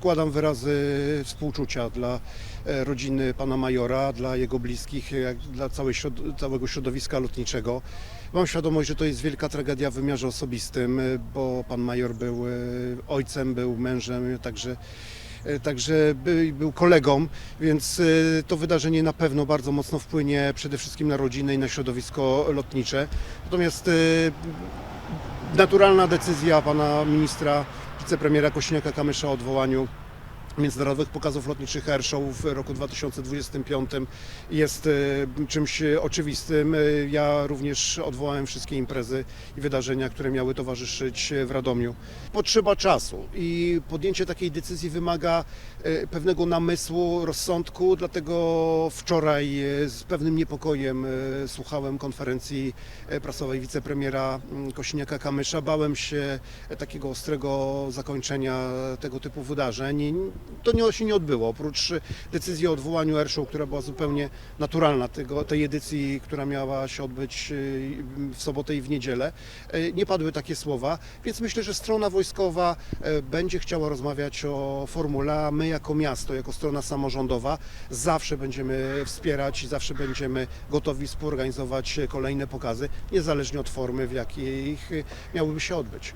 składam wyrazy współczucia dla e, rodziny pana majora, dla jego bliskich, dla całej, całego środowiska lotniczego. Mam świadomość, że to jest wielka tragedia w wymiarze osobistym, e, bo pan major był e, ojcem, był mężem, także Także by- był kolegą, więc to wydarzenie na pewno bardzo mocno wpłynie przede wszystkim na rodzinę i na środowisko lotnicze. Natomiast naturalna decyzja pana ministra, wicepremiera Kośniaka-Kamysza o odwołaniu międzynarodowych pokazów lotniczych Airshow w roku 2025 jest e, czymś oczywistym. E, Ja również odwołałem wszystkie imprezy i wydarzenia, które miały towarzyszyć e, w Radomiu. Potrzeba czasu i podjęcie takiej decyzji wymaga pewnego namysłu, rozsądku, dlatego wczoraj z pewnym niepokojem słuchałem konferencji prasowej wicepremiera mm, Kosiniaka-Kamysza. Bałem się takiego ostrego zakończenia tego typu wydarzeń. To nie, się nie odbyło. Oprócz e, decyzji o odwołaniu Airshow, która była zupełnie naturalna tego, tej edycji, która miała się odbyć e, w sobotę i w niedzielę, e, nie padły takie słowa, więc myślę, że strona wojskowa będzie chciała rozmawiać o formule, a my jako miasto, jako strona samorządowa zawsze będziemy wspierać i zawsze będziemy gotowi współorganizować kolejne pokazy, niezależnie od formy, w jakiej ich miałyby się odbyć.